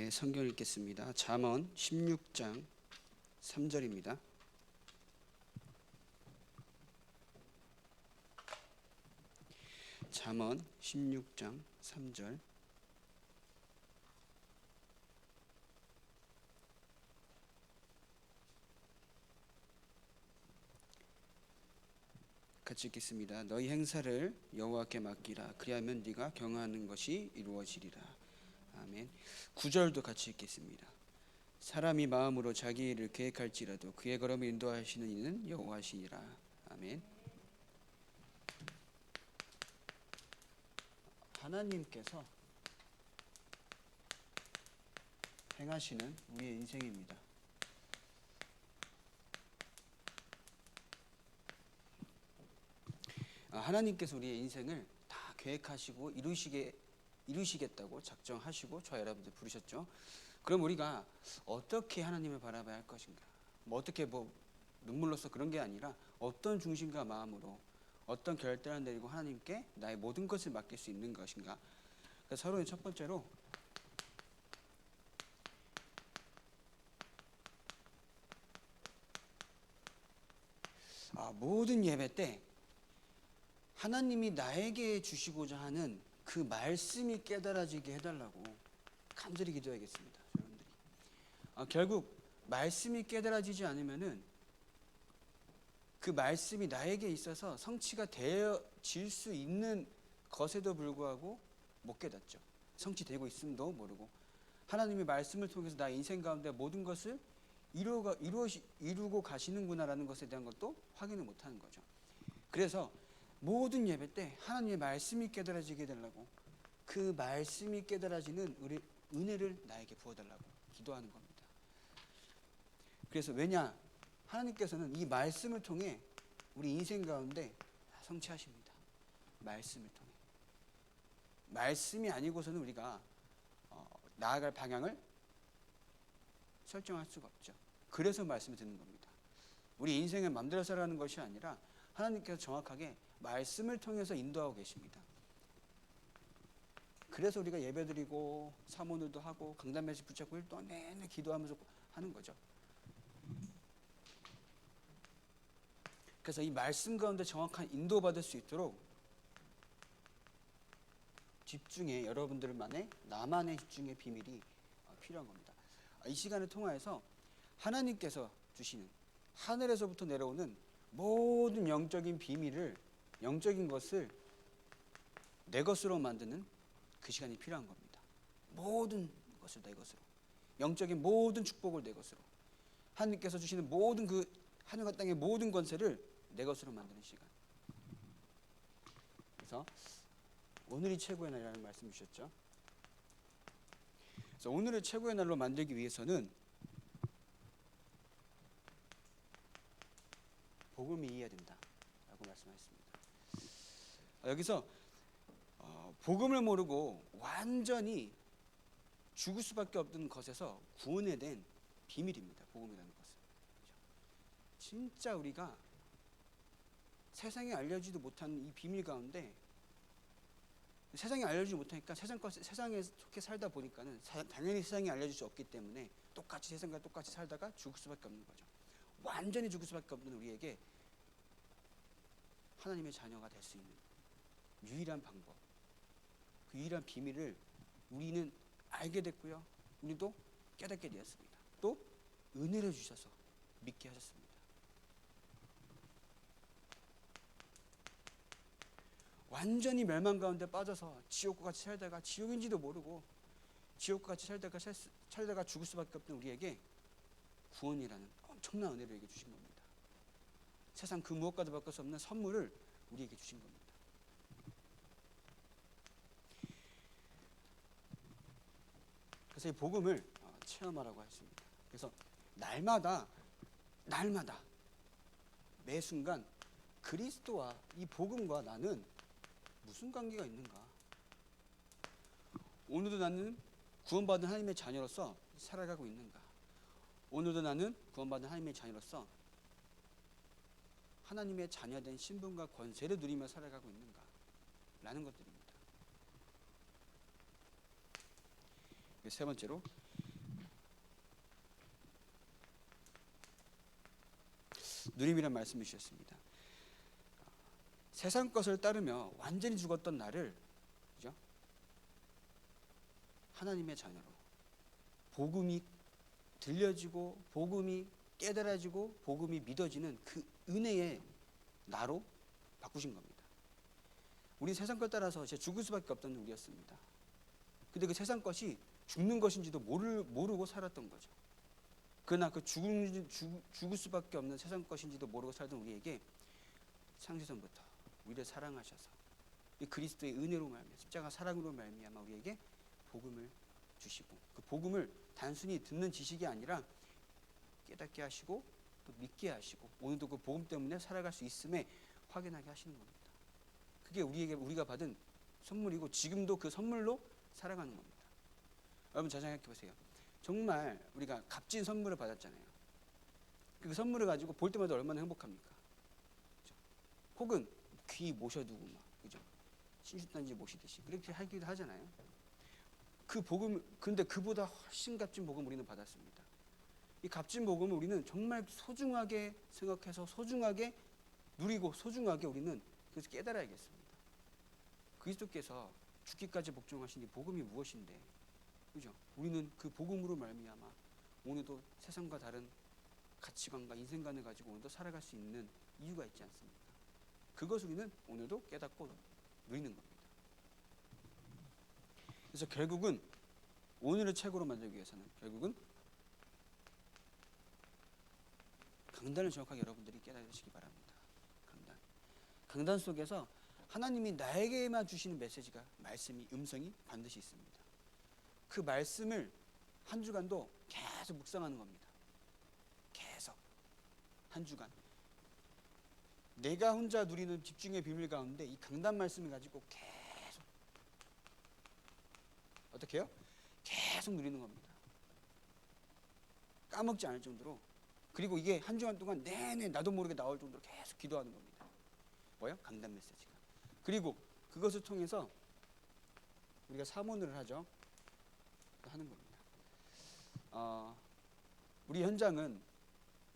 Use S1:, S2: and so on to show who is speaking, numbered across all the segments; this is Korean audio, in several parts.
S1: 네, 성경 읽겠습니다. 잠언 16장 3절입니다. 잠언 16장 3절 같이 읽겠습니다. 너희 행사를 여호와께 맡기라. 그리하면 네가 경하는 것이 이루어지리라. 아멘. 9절도 같이 읽겠습니다. 사람이 마음으로 자기 일을 계획할지라도 그의 걸음을 인도하시는 이는 여호와시니라. 아멘. 하나님께서 행하시는 우리의 인생입니다. 아, 하나님께서 우리의 인생을 다 계획하시고 이루시게 이루시겠다고 작정하시고 저 여러분들 부르셨죠. 그럼 우리가 어떻게 하나님을 바라봐야 할 것인가? 뭐 어떻게 뭐 눈물로서 그런 게 아니라 어떤 중심과 마음으로 어떤 결단을 내리고 하나님께 나의 모든 것을 맡길 수 있는 것인가? 그래서 서로는 첫 번째로 아, 모든 예배 때 하나님이 나에게 주시고자 하는 그 말씀이 깨달아지게 해달라고 간절히 기도하겠습니다, 여러분들이. 아, 결국 말씀이 깨달아지지 않으면은 그 말씀이 나에게 있어서 성취가 되어질 수 있는 것에도 불구하고 못 깨닫죠. 성취되고 있음도 모르고 하나님의 말씀을 통해서 나 인생 가운데 모든 것을 이루어 이루고 가시는구나라는 것에 대한 것도 확인을 못하는 거죠. 그래서 모든 예배 때 하나님의 말씀이 깨달아지게 되려고 그 말씀이 깨달아지는 우리 은혜를 나에게 부어달라고 기도하는 겁니다. 그래서 왜냐 하나님께서는 이 말씀을 통해 우리 인생 가운데 성취하십니다. 말씀을 통해 말씀이 아니고서는 우리가 어, 나아갈 방향을 설정할 수가 없죠. 그래서 말씀을 듣는 겁니다. 우리 인생을 마음대로 살아가는 것이 아니라 하나님께서 정확하게 말씀을 통해서 인도하고 계십니다. 그래서 우리가 예배드리고 사모늘도 하고 강단 매식 붙잡고 일 동안 내내 기도하면서 하는 거죠. 그래서 이 말씀 가운데 정확한 인도받을 수 있도록 집중의 여러분들만의 나만의 집중의 비밀이 필요한 겁니다. 이 시간을 통하여서 하나님께서 주시는 하늘에서부터 내려오는 모든 영적인 비밀을 영적인 것을 내 것으로 만드는 그 시간이 필요한 겁니다. 모든 것을 내 것으로. 영적인 모든 축복을 내 것으로. 하나님께서 주시는 모든 그 하늘과 땅의 모든 권세를 내 것으로 만드는 시간. 그래서 오늘이 최고의 날이라는 말씀 주셨죠. 그래서 오늘을 최고의 날로 만들기 위해서는 복음이 이해야 된다라고 말씀하셨습니다. 여기서 어, 복음을 모르고 완전히 죽을 수밖에 없는 것에서 구원에 된 비밀입니다. 복음이라는 것은 그렇죠? 진짜 우리가 세상에 알려지도 못한 이 비밀 가운데 세상에 알려주지 못하니까 세상 것 세상에 속해 살다 보니까는 사, 당연히 세상에 알려줄 수 없기 때문에 똑같이 세상과 똑같이 살다가 죽을 수밖에 없는 거죠. 완전히 죽을 수밖에 없는 우리에게 하나님의 자녀가 될 수 있는 유일한 방법, 그 유일한 비밀을 우리는 알게 됐고요. 우리도 깨닫게 되었습니다. 또 은혜를 주셔서 믿게 하셨습니다. 완전히 멸망 가운데 빠져서 지옥과 같이 살다가 지옥인지도 모르고 지옥과 같이 살다가 살, 살다가 죽을 수밖에 없던 우리에게 구원이라는 엄청난 은혜를 주신 겁니다. 세상 그 무엇과도 바꿀 수 없는 선물을 우리에게 주신 겁니다. 그래서 이 복음을 어, 체험하라고 했습니다. 그래서 날마다 날마다 매 순간 그리스도와 이 복음과 나는 무슨 관계가 있는가? 오늘도 나는 구원받은 하나님의 자녀로서 살아가고 있는가? 오늘도 나는 구원받은 하나님의 자녀로서 하나님의 자녀된 신분과 권세를 누리며 살아가고 있는가? 라는 것들입 세 번째로 누림이란 말씀을 주셨습니다. 세상 것을 따르며 완전히 죽었던 나를 그죠? 하나님의 자녀로 복음이 들려지고 복음이 깨달아지고 복음이 믿어지는 그 은혜의 나로 바꾸신 겁니다. 우리 세상 것 따라서 제 죽을 수밖에 없던 우리였습니다. 근데 그 세상 것이 죽는 것인지도 모르, 모르고 살았던 거죠. 그러나 그 죽을, 죽, 죽을 수밖에 없는 세상 것인지도 모르고 살던 우리에게 창세전부터 우리를 사랑하셔서 이 그리스도의 은혜로 말미암아 십자가 사랑으로 말미암아 우리에게 복음을 주시고 그 복음을 단순히 듣는 지식이 아니라 깨닫게 하시고 또 믿게 하시고 오늘도 그 복음 때문에 살아갈 수 있음에 확인하게 하시는 겁니다. 그게 우리에게 우리가 받은 선물이고 지금도 그 선물로 살아가는 겁니다. 여러분 잘 생각해 보세요. 정말 우리가 값진 선물을 받았잖아요. 그 선물을 가지고 볼 때마다 얼마나 행복합니까? 그죠? 혹은 귀 모셔두고 막 그죠? 신주단지 모시듯이 그렇게 하기도 하잖아요. 그 복음 근데 그보다 훨씬 값진 복음 우리는 받았습니다. 이 값진 복음을 우리는 정말 소중하게 생각해서 소중하게 누리고 소중하게 우리는 그래서 깨달아야겠습니다. 그리스도께서 죽기까지 복종하신 이 복음이 무엇인데, 그죠? 우리는 그 복음으로 말미암아 오늘도 세상과 다른 가치관과 인생관을 가지고 오늘도 살아갈 수 있는 이유가 있지 않습니까? 그것을 우리는 오늘도 깨닫고 누리는 겁니다. 그래서 결국은 오늘을 최고로 만들기 위해서는 결국은 강단을 정확하게 여러분들이 깨달으시기 바랍니다. 강단. 강단 속에서 하나님이 나에게만 주시는 메시지가 말씀이 음성이 반드시 있습니다. 그 말씀을 한 주간도 계속 묵상하는 겁니다. 계속 한 주간 내가 혼자 누리는 집중의 비밀 가운데 이 강단 말씀을 가지고 계속 어떻게 해요? 계속 누리는 겁니다. 까먹지 않을 정도로 그리고 이게 한 주간 동안 내내 나도 모르게 나올 정도로 계속 기도하는 겁니다. 뭐요? 강단 메시지가. 그리고 그것을 통해서 우리가 사모를 하죠. 하는 겁니다. 어, 우리 현장은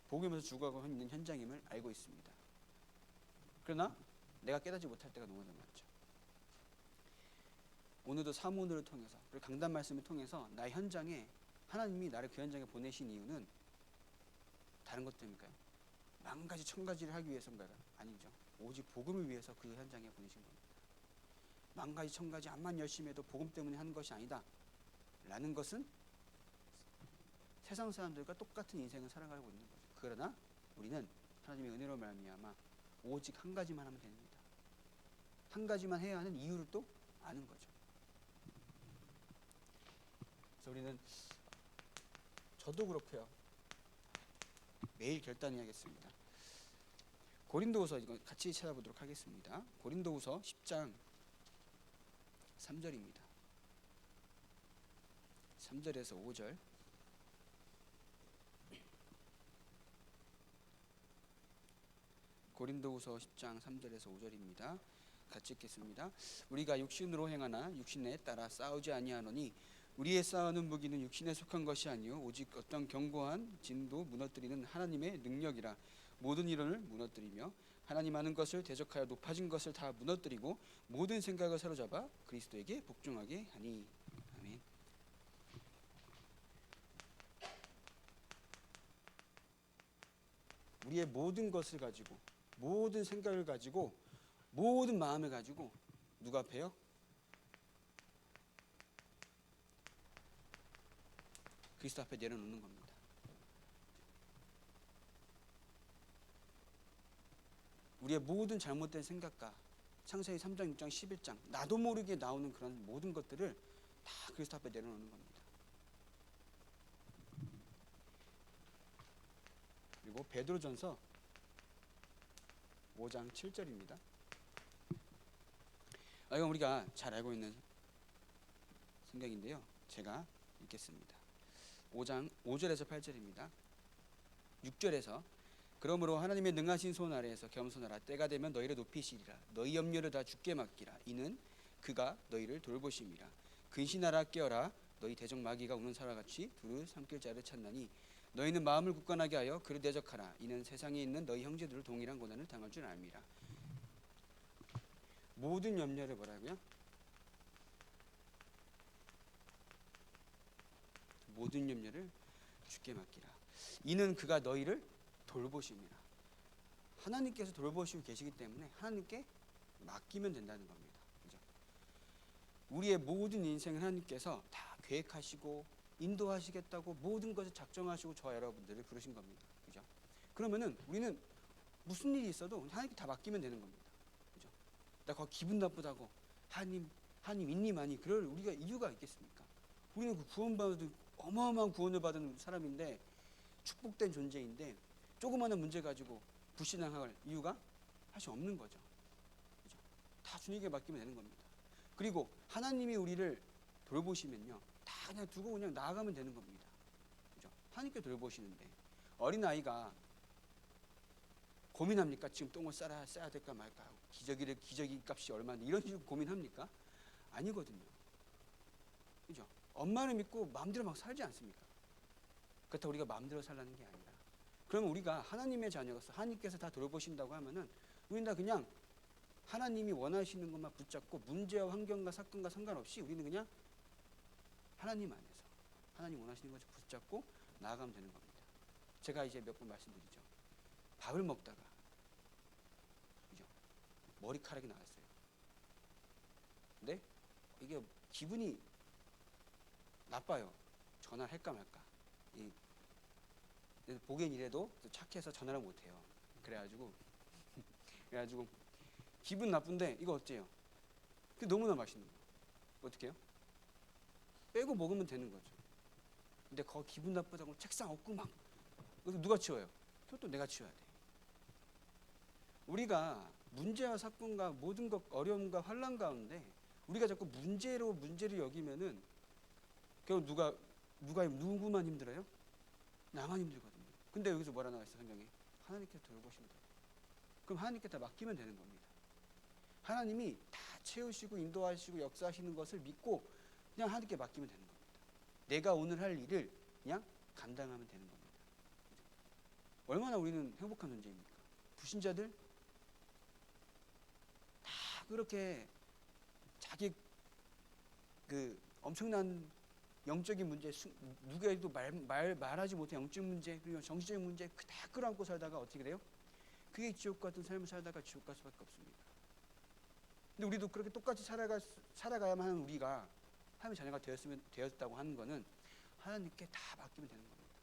S1: 복음에서 죽어가고 있는 현장임을 알고 있습니다. 그러나 내가 깨닫지 못할 때가 너무나 많죠. 오늘도 사모를 통해서 그리고 강단 말씀을 통해서 나의 현장에 하나님이 나를 그 현장에 보내신 이유는 다른 것 때문일까요? 만 가지 천 가지를 하기 위해서인가요? 아니죠. 오직 복음을 위해서 그 현장에 보내신 겁니다. 만 가지 천 가지 암만 열심히 해도 복음 때문에 하는 것이 아니다. 라는 것은 세상 사람들과 똑같은 인생을 살아가고 있는 거죠. 그러나 우리는 하나님의 은혜로 말미암아 오직 한 가지만 하면 됩니다. 한 가지만 해야 하는 이유를 또 아는 거죠. 그래서 우리는 저도 그렇고요. 매일 결단해야겠습니다. 고린도후서 이거 같이 찾아보도록 하겠습니다. 고린도후서 10장 3절입니다. 3절에서 5절. 고린도후서 10장 3절에서 5절입니다. 같이 읽겠습니다. 우리가 육신으로 행하나 육신에 따라 싸우지 아니하노니 우리의 싸우는 무기는 육신에 속한 것이 아니요 오직 어떤 견고한 진도 무너뜨리는 하나님의 능력이라 모든 일을 무너뜨리며 하나님 하는 것을 대적하여 높아진 것을 다 무너뜨리고 모든 생각을 사로잡아 그리스도에게 복종하게 하니 아멘. 우리의 모든 것을 가지고 모든 생각을 가지고 모든 마음을 가지고 누가 앞에요? 그리스도 앞에 내려놓는 겁니다. 우리의 모든 잘못된 생각과 창세기 3장, 6장, 11장 나도 모르게 나오는 그런 모든 것들을 다 그리스도 앞에 내려놓는 겁니다. 그리고 베드로전서 5장 7절입니다. 아, 이건 우리가 잘 알고 있는 성경인데요. 제가 읽겠습니다. 5장 5절에서 8절입니다. 6절에서 그러므로 하나님의 능하신 손 아래에서 겸손하라 때가 되면 너희를 높이시리라 너희 염려를 다 죽게 맡기라 이는 그가 너희를 돌보심이라 근신하라 깨어라 너희 대적 마귀가 우는 사람 같이 두루 삼킬 자를 찾나니 너희는 마음을 굳건하게 하여 그를 대적하라. 이는 세상에 있는 너희 형제들을 동일한 고난을 당할 줄 압니다. 모든 염려를 뭐라고요? 모든 염려를 주께 맡기라. 이는 그가 너희를 돌보심이라. 하나님께서 돌보시고 계시기 때문에 하나님께 맡기면 된다는 겁니다. 그죠? 우리의 모든 인생을 하나님께서 다 계획하시고 인도하시겠다고 모든 것을 작정하시고 저와 여러분들을 부르신 겁니다. 그죠? 그러면은 우리는 무슨 일이 있어도 하나님께 다 맡기면 되는 겁니다. 그죠? 나 거기 기분 나쁘다고 하나님 하나님 있니만이 그럴 우리가 이유가 있겠습니까? 우리는 그 구원받은 어마어마한 구원을 받은 사람인데 축복된 존재인데 조그마한 문제 가지고 불신앙할 이유가 사실 없는 거죠. 그죠? 다 주님에게 맡기면 되는 겁니다. 그리고 하나님이 우리를 돌보시면요. 다 그냥 두고 그냥 나아가면 되는 겁니다. 그죠? 하나님께 돌보시는데 어린 아이가 고민합니까? 지금 똥을 싸야 싸야 될까 말까? 기저귀를 기저귀 값이 얼마인데 이런 식으로 고민합니까? 아니거든요. 그죠? 엄마를 믿고 마음대로 막 살지 않습니까? 그렇다고 우리가 마음대로 살라는 게 아니라 그러면 우리가 하나님의 자녀로서 하나님께서 다 돌보신다고 하면은 우리는 다 그냥 하나님이 원하시는 것만 붙잡고 문제와 환경과 사건과 상관없이 우리는 그냥 하나님 안에서 하나님 원하시는 것을 붙잡고 나아가면 되는 겁니다. 제가 이제 몇 번 말씀드리죠. 밥을 먹다가 그죠? 머리카락이 나왔어요. 근데 이게 기분이 나빠요. 전화를 할까 말까. 이 보기엔 이래도 또 착해서 전화를 못 해요. 그래가지고 그래가지고 기분 나쁜데 이거 어째요? 그 너무나 맛있는 거. 어떻게 해요? 빼고 먹으면 되는 거죠. 근데 거 기분 나쁘다고 책상 없고 막 누가 치워요? 그것도 내가 치워야 돼. 우리가 문제와 사건과 모든 것 어려움과 환란 가운데 우리가 자꾸 문제로 문제를 여기면은 결국 누가 누가 누구만 힘들어요? 나만 힘들거든요. 근데 여기서 뭐라 나와 있어 성경에? 하나님께 돌보신다. 그럼 하나님께 다 맡기면 되는 겁니다. 하나님이 다 채우시고 인도하시고 역사하시는 것을 믿고 그냥 하나님께 맡기면 되는 겁니다. 내가 오늘 할 일을 그냥 감당하면 되는 겁니다. 얼마나 우리는 행복한 존재입니까? 불신자들 다 그렇게 자기 그 엄청난 영적인 문제, 수- 누구에도 말, 말 말하지 못해 영적 문제 그리고 정신적인 문제 그다 끌어안고 살다가 어떻게 돼요? 그게 지옥 같은 삶을 살다가 지옥 갈 수밖에 없습니다. 근데 우리도 그렇게 똑같이 살아가 살아가야만 하는 우리가 하나님의 자녀가 되었으면 되었다고 하는 거는 하나님께 다 맡기면 되는 겁니다.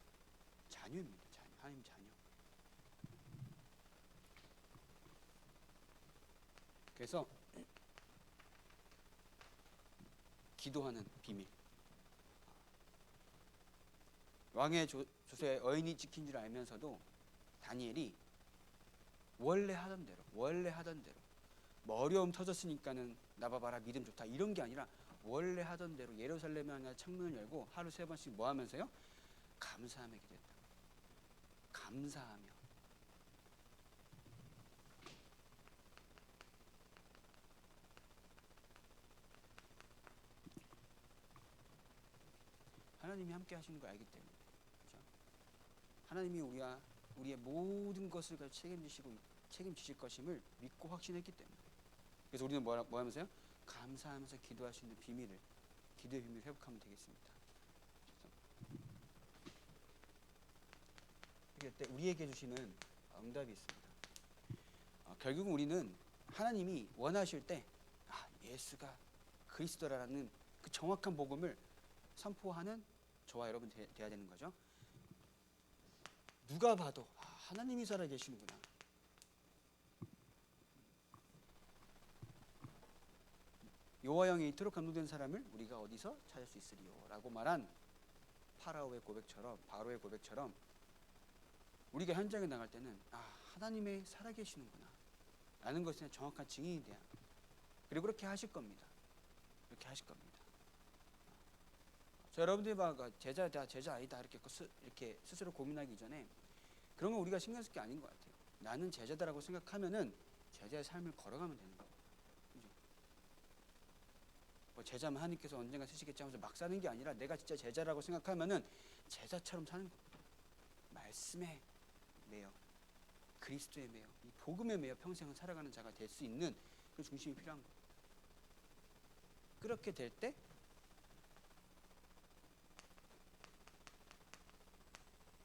S1: 자녀입니다. 자녀. 하나님 자녀. 그래서 기도하는 비밀. 왕의 조, 조세 어인이 지킨 줄 알면서도 다니엘이 원래 하던 대로 원래 하던 대로 뭐 어려움 터졌으니까는 나봐봐라 믿음 좋다 이런 게 아니라 원래 하던 대로 예루살렘에 하나 창문을 열고 하루 세 번씩 뭐 하면서요? 감사하며 기도했다. 감사하며 하나님이 함께 하시는 걸 알기 때문에? 하나님이 우리와 우리의 모든 것을 다 책임지시고 책임지실 것임을 믿고 확신했기 때문에 그래서 우리는 뭐, 뭐 하면서요? 감사하면서 기도할 수 있는 비밀을 기도의 비밀을 회복하면 되겠습니다. 그래서 이때 우리에게 주시는 응답이 있습니다. 어, 결국은 우리는 하나님이 원하실 때 아, 예수가 그리스도라는 그 정확한 복음을 선포하는 저와 여러분 되, 돼야 되는 거죠. 누가 봐도 아, 하나님이 살아 계시는구나. 영이 이토록 감동된 사람을 우리가 어디서 찾을 수 있으리요라고 말한 파라오의 고백처럼 바로의 고백처럼 우리가 현장에 나갈 때는 아 하나님의 살아계시는구나 라는 것에 정확한 증인이 돼야. 그리고 그렇게 하실 겁니다. 그렇게 하실 겁니다. 자, 여러분들이 막 제자 다 제자 아니다 이렇게 스, 이렇게 스스로 고민하기 전에 그런 건 우리가 신경 쓸 게 아닌 것 같아요. 나는 제자다라고 생각하면은 제자의 삶을 걸어가면 되는 거예요. 뭐 제자만 하나님께서 언젠가 쓰시겠지 하면서 막 사는 게 아니라 내가 진짜 제자라고 생각하면은 제자처럼 사는 겁니다. 말씀에 매여 그리스도에 매여 이 복음에 매여 평생을 살아가는 자가 될 수 있는 그 중심이 필요한 겁니다. 그렇게 될 때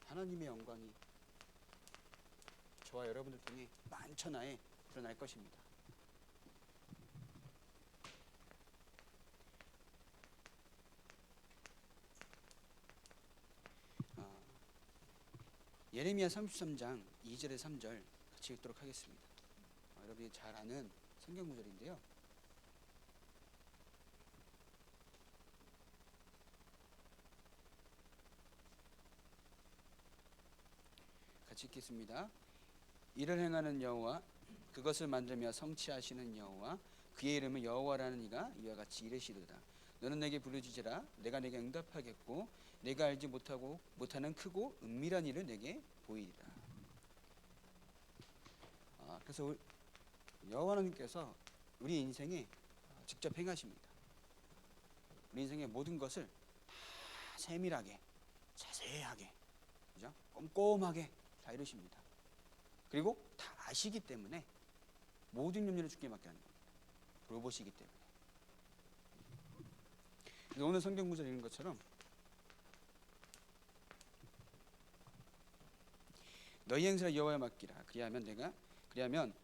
S1: 하나님의 영광이 저와 여러분들 통해 만천하에 드러날 것입니다. 아, 예레미야 33장 2절에 3절 같이 읽도록 하겠습니다. 어, 여러분이 잘 아는 성경 구절인데요. 같이 읽겠습니다. 이를 행하는 여호와 그것을 만들며 성취하시는 여호와 그의 이름은 여호와라는 이가 이와 같이 이르시도다. 너는 내게 부르짖으라 내가 내게 응답하겠고 내가 알지 못하고 못하는 크고 은밀한 일을 내게 보이리라. 아, 그래서 우리- 여호와 하나님께서 우리 인생에 직접 행하십니다. 우리 인생의 모든 것을 다 세밀하게, 자세하게, 그죠? 꼼꼼하게 다 이루십니다. 그리고 다 아시기 때문에 모든 염려를 주께 맡게 하는 겁니다. 돌보시기 때문에. 오늘 성경 구절 읽는 것처럼 너희 행사를 여호와에 맡기라. 그리하면 내가 그리하면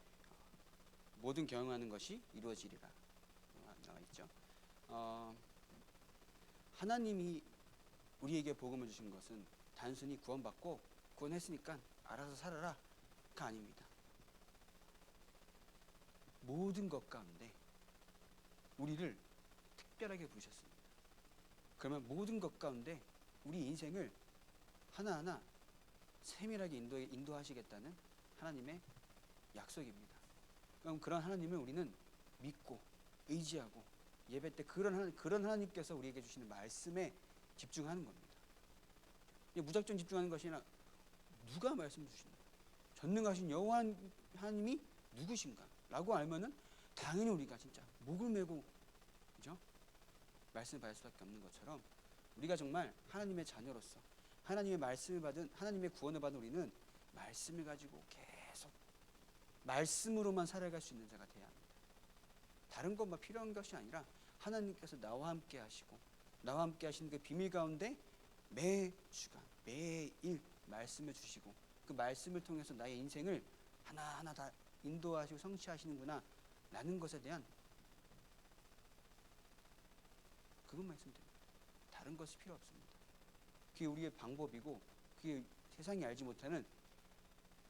S1: 모든 경영하는 것이 이루어지리라. 나와 있죠. 어, 하나님이 우리에게 복음을 주신 것은 단순히 구원받고 구원했으니까 알아서 살아라가 아닙니다. 모든 것 가운데 우리를 특별하게 부르셨습니다. 그러면 모든 것 가운데 우리 인생을 하나하나 세밀하게 인도, 인도하시겠다는 하나님의 약속입니다. 그럼 그런 하나님을 우리는 믿고 의지하고 예배 때 그런 하나님, 그런 하나님께서 우리에게 주시는 말씀에 집중하는 겁니다. 무작정 집중하는 것이 아니라 누가 말씀 주시는 전능하신 여호와 하나님이 누구신가라고 알면은 당연히 우리가 진짜 목을 메고 그죠? 말씀을 받을 수밖에 없는 것처럼 우리가 정말 하나님의 자녀로서 하나님의 말씀을 받은 하나님의 구원을 받은 우리는 말씀을 가지고 계속 말씀으로만 살아갈 수 있는 자가 돼야 합니다. 다른 것만 필요한 것이 아니라 하나님께서 나와 함께 하시고 나와 함께 하시는 그 비밀 가운데 매 주간 매일 말씀을 주시고 그 말씀을 통해서 나의 인생을 하나하나 다 인도하시고 성취하시는구나 라는 것에 대한 그것만 있으면 됩니다. 다른 것이 필요 없습니다. 그게 우리의 방법이고 그게 세상이 알지 못하는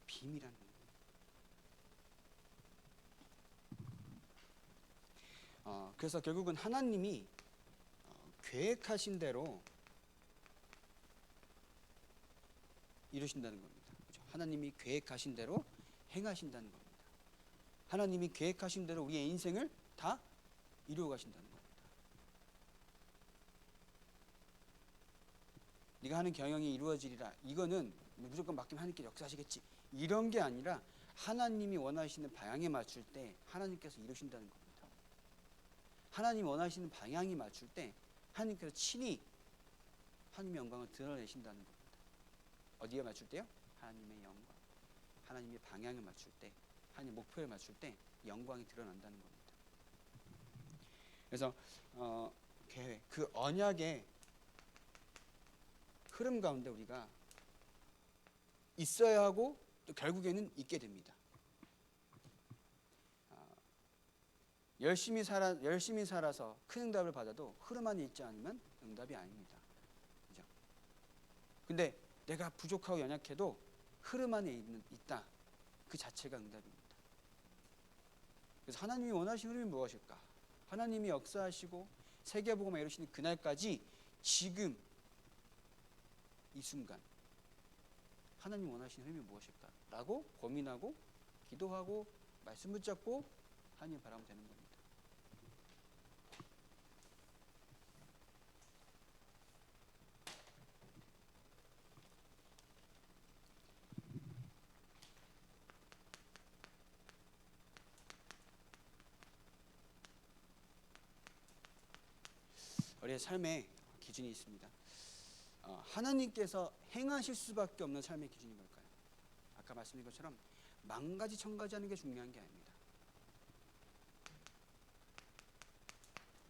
S1: 비밀한 겁니다. 어, 그래서 결국은 하나님이 어, 계획하신 대로 이루신다는 겁니다. 하나님이 계획하신 대로 행하신다는 겁니다. 하나님이 계획하신 대로 우리의 인생을 다 이루어 가신다는 겁니다. 네가 하는 경영이 이루어지리라. 이거는 무조건 맡기면 하나님께 역사하시겠지. 이런 게 아니라 하나님이 원하시는 방향에 맞출 때 하나님께서 이루신다는 겁니다. 하나님이 원하시는 방향이 맞출 때 하나님께서 친히 하나님의 영광을 드러내신다는 겁니다. 어디에 맞출 때요? 하나님의 영광. 하나님의 방향을 맞출 때, 하나님 목표에 맞출 때 영광이 드러난다는 겁니다. 그래서 어, 계획, 그 언약의 흐름 가운데 우리가 있어야 하고 또 결국에는 있게 됩니다. 아, 열심히 살아 열심히 살아서 큰 응답을 받아도 흐름 안에 있지 않으면 응답이 아닙니다. 그죠? 근데 내가 부족하고 연약해도 흐름 안에 있는, 있다. 그 자체가 응답입니다. 그래서 하나님이 원하시는 흐름이 무엇일까? 하나님이 역사하시고 세계복음에 이루시는 그날까지 지금 이 순간 하나님 원하시는 흐름이 무엇일까? 라고 고민하고 기도하고 말씀 붙잡고 하나님 바라면 되는 겁니다. 우리의 삶에 기준이 있습니다. 어, 하나님께서 행하실 수밖에 없는 삶의 기준이 뭘까요? 아까 말씀드린 것처럼 만가지 천가지 하는 게 중요한 게 아닙니다.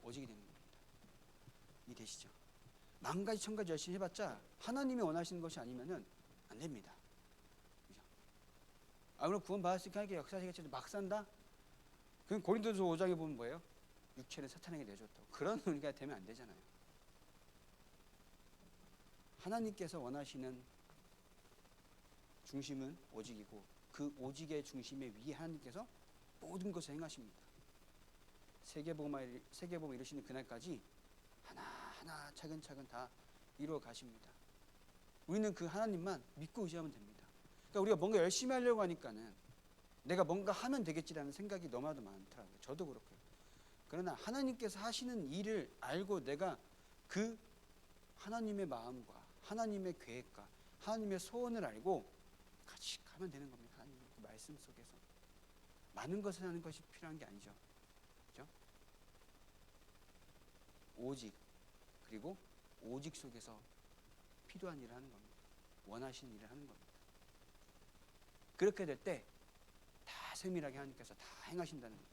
S1: 오직이 되는 겁니다. 이해되시죠? 만가지 천가지 열심히 해봤자 하나님이 원하시는 것이 아니면은 안 됩니다. 그죠? 아 그럼 구원 받았으니까 역사시겠지 막 산다? 그럼 고린도서 5장에 보면 뭐예요? 육체는 사탄에게 내줬다고 그런 논리가 되면 안 되잖아요. 하나님께서 원하시는 중심은 오직이고 그 오직의 중심에 위에 하나님께서 모든 것을 행하십니다. 세계복음을 세계복음 이루시는 그날까지 하나 하나 차근차근 다 이루어 가십니다. 우리는 그 하나님만 믿고 의지하면 됩니다. 그러니까 우리가 뭔가 열심히 하려고 하니까는 내가 뭔가 하면 되겠지라는 생각이 너무나도 많더라고요. 저도 그렇고요. 그러나 하나님께서 하시는 일을 알고 내가 그 하나님의 마음과 하나님의 계획과 하나님의 소원을 알고 같이 가면 되는 겁니다. 하나님의 그 말씀 속에서 많은 것을 하는 것이 필요한 게 아니죠. 그죠? 오직 그리고 오직 속에서 필요한 일을 하는 겁니다. 원하시는 일을 하는 겁니다. 그렇게 될 때 다 세밀하게 하나님께서 다 행하신다는 겁니다.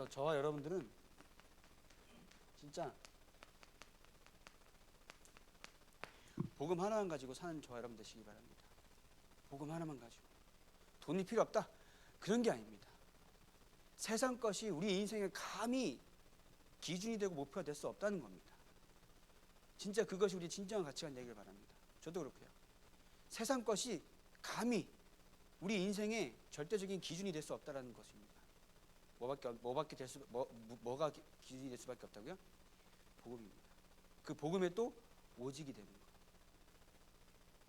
S1: 그래서 저와 여러분들은 진짜 복음 하나만 가지고 사는 저와 여러분 되시기 바랍니다. 복음 하나만 가지고 돈이 필요 없다 그런 게 아닙니다. 세상 것이 우리 인생의 감히 기준이 되고 목표가 될 수 없다는 겁니다. 진짜 그것이 우리 진정한 가치가 되기를 바랍니다. 저도 그렇고요. 세상 것이 감히 우리 인생의 절대적인 기준이 될 수 없다라는 것입니다. 뭐밖에 없- 뭐밖에 될 수 뭐, 뭐- 뭐가 기- 기준이 될 수밖에 없다고요? 복음입니다. 그 복음에 또 오직이 되는 거.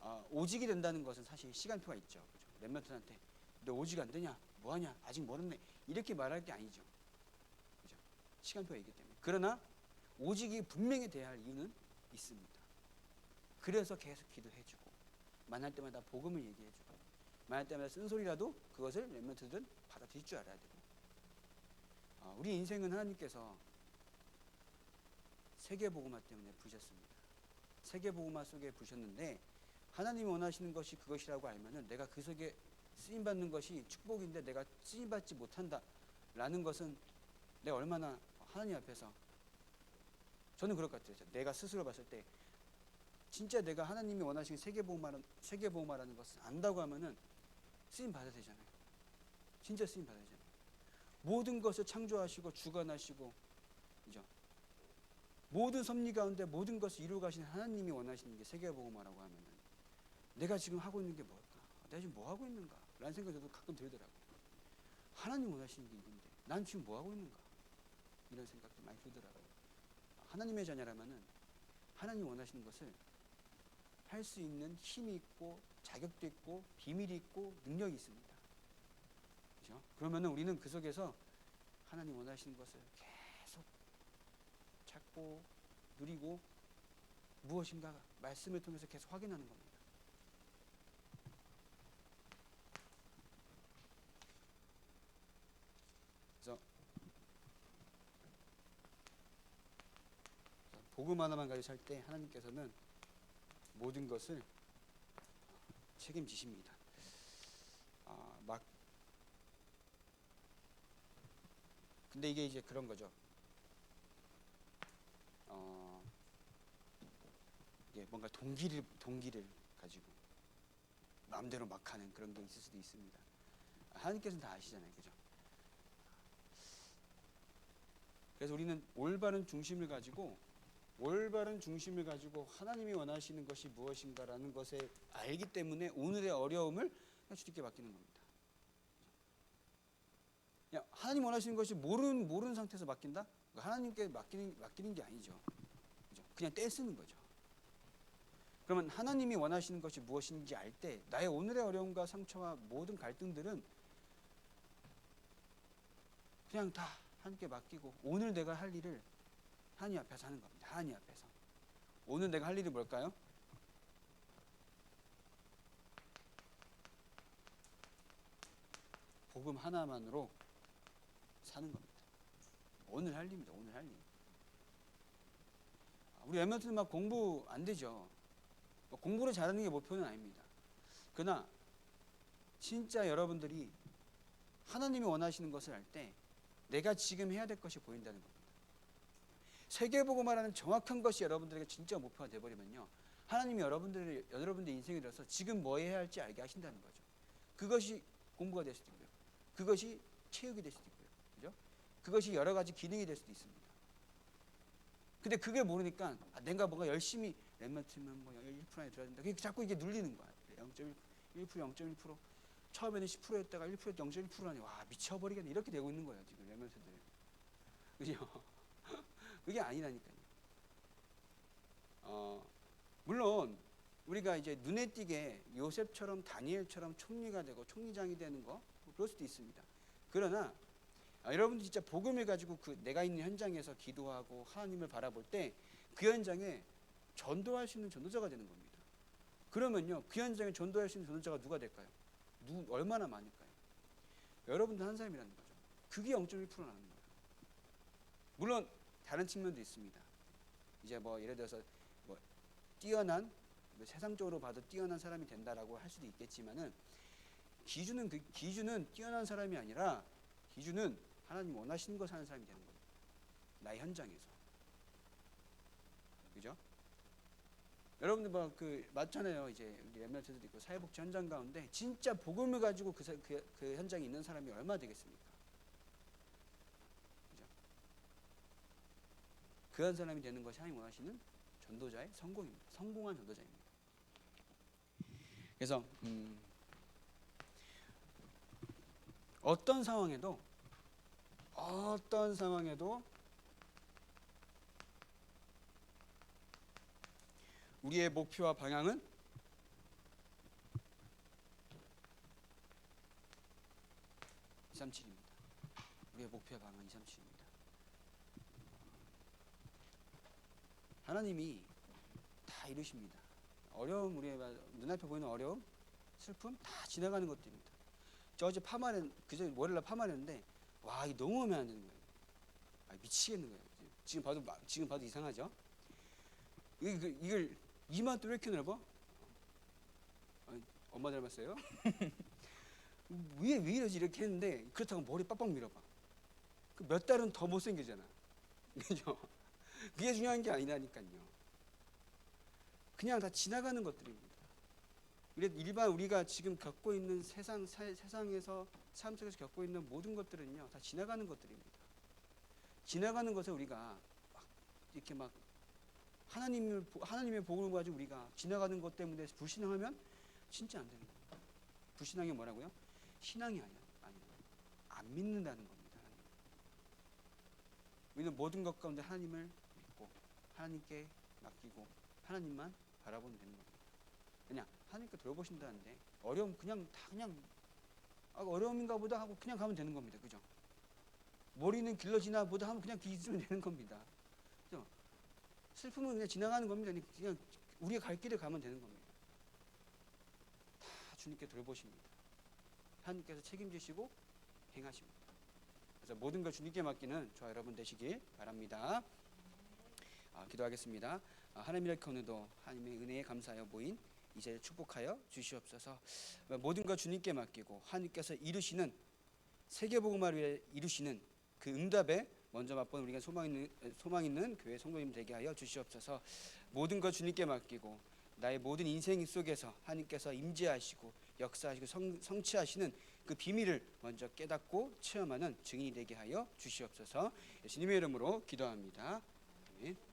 S1: 아, 오직이 된다는 것은 사실 시간표가 있죠. 그죠? 랩런트한테 너 오직 안 되냐? 뭐 하냐? 아직 멀었네. 이렇게 말할 게 아니죠. 그죠? 시간표가 있기 때문에. 그러나 오직이 분명히 돼야 할 이유는 있습니다. 그래서 계속 기도해 주고 만날 때마다 복음을 얘기해 주고 만날 때마다 쓴소리라도 그것을 랩런트들은 받아들일 줄 알아야 되고 아, 우리 인생은 하나님께서 세계복음화 때문에 부셨습니다. 세계복음화 속에 부셨는데 하나님이 원하시는 것이 그것이라고 알면은 내가 그 속에 쓰임 받는 것이 축복인데 내가 쓰임 받지 못한다라는 것은 내가 얼마나 하나님 앞에서 저는 그럴 것 같아요. 내가 스스로 봤을 때 진짜 내가 하나님이 원하시는 세계복음화라는 세계복음화라는 것을 안다고 하면은 쓰임 받아야 되잖아요. 진짜 쓰임 받아야 되잖아요. 모든 것을 창조하시고 주관하시고 그죠? 모든 섭리 가운데 모든 것을 이루어 가신 하나님이 원하시는 게 세계복음화라고 하면은 내가 지금 하고 있는 게 뭘까? 내가 지금 뭐 하고 있는가? 라는 생각이 저도 가끔 들더라고요. 하나님 원하시는 게 이건데 난 지금 뭐 하고 있는가? 이런 생각도 많이 들더라고요. 하나님의 자녀라면은 하나님 원하시는 것을 할 수 있는 힘이 있고 자격도 있고 비밀이 있고 능력이 있습니다. 그죠? 그러면은 우리는 그 속에서 하나님 원하시는 것을 계속 찾고 누리고 무엇인가 말씀을 통해서 계속 확인하는 겁니다. 그래서 복음 하나만 가지고 살 때 하나님께서는 모든 것을 책임지십니다. 아, 막 근데 이게 이제 그런 거죠. 어, 이게 뭔가 동기를 동기를 가지고 마음대로 막 하는 그런 게 있을 수도 있습니다. 하나님께서는 다 아시잖아요, 그죠? 그래서 우리는 올바른 중심을 가지고 올바른 중심을 가지고 하나님이 원하시는 것이 무엇인가라는 것에 알기 때문에 오늘의 어려움을 주님께 맡기는 겁니다. 하나님 원하시는 것이 모르는 모르는 상태에서 맡긴다? 하나님께 맡기는 맡기는 게 아니죠. 그냥 떼쓰는 거죠. 그러면 하나님이 원하시는 것이 무엇인지 알 때 나의 오늘의 어려움과 상처와 모든 갈등들은 그냥 다 하나님께 맡기고 오늘 내가 할 일을 하나님 앞에서 하는 겁니다. 하나님 앞에서. 오늘 내가 할 일이 뭘까요? 복음 하나만으로 사는 겁니다. 오늘 할 일입니다. 오늘 할 일. 우리 웬만해서는 막 공부 안 되죠. 뭐 공부를 잘하는 게 목표는 아닙니다. 그러나 진짜 여러분들이 하나님이 원하시는 것을 알 때 내가 지금 해야 될 것이 보인다는 겁니다. 세계보고 말하는 정확한 것이 여러분들에게 진짜 목표가 돼버리면요. 하나님이 여러분들 여러분들 인생에 들어서 지금 뭐 해야 할지 알게 하신다는 거죠. 그것이 공부가 될 수도 있고요. 그것이 체육이 될 수도 있고요. 그것이 여러 가지 기능이 될 수도 있습니다. 근데 그게 모르니까 아, 내가 뭔가 열심히 랩매트면 뭐 1% 안에 들어야 된다. 그게 자꾸 이게 눌리는 거야. 0.1% 1% 0.1% 처음에는 10%였다가 1% 0.1%라니 와 미쳐버리겠네 이렇게 되고 있는 거예요 지금 랩매트들. 그죠? 그게 아니라니까요. 어, 물론 우리가 이제 눈에 띄게 요셉처럼 다니엘처럼 총리가 되고 총리장이 되는 거뭐 그럴 수도 있습니다. 그러나 아, 여러분들 진짜 복음을 가지고 그 내가 있는 현장에서 기도하고 하나님을 바라볼 때 그 현장에 전도할 수 있는 전도자가 되는 겁니다. 그러면요 그 현장에 전도할 수 있는 전도자가 누가 될까요? 누 얼마나 많을까요? 여러분들 한 사람이라는 거죠. 그게 0.1%라는 거예요. 물론 다른 측면도 있습니다. 이제 뭐 예를 들어서 뭐 뛰어난 뭐 세상적으로 봐도 뛰어난 사람이 된다라고 할 수도 있겠지만은 기준은 그 기준은 뛰어난 사람이 아니라 기준은 하나님 원하시는 것 하는 사람이 되는 거예요. 나의 현장에서. 그죠? 여러분들 뭐그 맞잖아요. 이제 우리 엠메트도 있고 사회복지 현장 가운데 진짜 복음을 가지고 그, 사- 그, 그 현장에 있는 사람이 얼마 되겠습니까? 그죠? 그런 사람이 되는 것이 하나님 원하시는 전도자의 성공입니다. 성공한 전도자입니다. 그래서 음, 어떤 상황에도 어떤 상황에도 우리의 목표와 방향은 (237입니다) 우리의 목표와 방향은 (237입니다) 하나님이 다 이루십니다. 어려움 우리의 눈앞에 보이는 어려움 슬픔 다 지나가는 것들입니다. 저 어제 파마는 그저 월요일날 파마했는데 와 이게 너무 오면 안 되는 거예요. 아, 미치겠는 거예요. 지금 봐도 마- 지금 봐도 이상하죠. 이걸, 이걸 이만 또왜 이렇게 넓어? 아, 엄마 닮았어요? 왜, 왜 이러지 이렇게 했는데 그렇다고 머리 빡빡 밀어봐. 그 몇 달은 더 못생기잖아. 그죠? 그게 중요한 게 아니라니까요. 그냥 다 지나가는 것들입니다. 일반 우리가 지금 겪고 있는 세상 사, 세상에서 삶 속에서 겪고 있는 모든 것들은요 다 지나가는 것들입니다. 지나가는 것을 우리가 막 이렇게 막 하나님을 보- 하나님의 복을 가지고 우리가 지나가는 것 때문에 불신앙하면 진짜 안 되는 거예요. 불신앙이 뭐라고요? 신앙이 아니야. 아니야. 안 믿는다는 겁니다. 하나님. 우리는 모든 것 가운데 하나님을 믿고 하나님께 맡기고 하나님만 바라보면 되는 겁니다. 그냥 하나님께 돌보신다는데 어려움 그냥 다 그냥 아, 어려움인가 보다 하고 그냥 가면 되는 겁니다. 그죠? 머리는 길러지나 보다 하면 그냥 있으면 되는 겁니다. 그죠? 슬픔은 그냥 지나가는 겁니다. 그냥 우리가 갈 길을 가면 되는 겁니다. 다 주님께 돌보십니다. 하나님께서 책임지시고 행하십니다. 그래서 모든 걸 주님께 맡기는 저와 여러분 되시길 바랍니다. 아, 기도하겠습니다. 아, 하나님 이렇게 오늘도 하나님의 은혜에 감사하여 모인 이 자리를 축복하여 주시옵소서. 모든 것 주님께 맡기고 하나님께서 이루시는 세계 복음화를 위해 이루시는 그 응답에 먼저 맛본 우리가 소망 있는 소망 있는 교회 성도님 되게 하여 주시옵소서. 모든 것 주님께 맡기고 나의 모든 인생 속에서 하나님께서 임재하시고 역사하시고 성, 성취하시는 그 비밀을 먼저 깨닫고 체험하는 증인이 되게 하여 주시옵소서. 예수님의 이름으로 기도합니다. 아멘.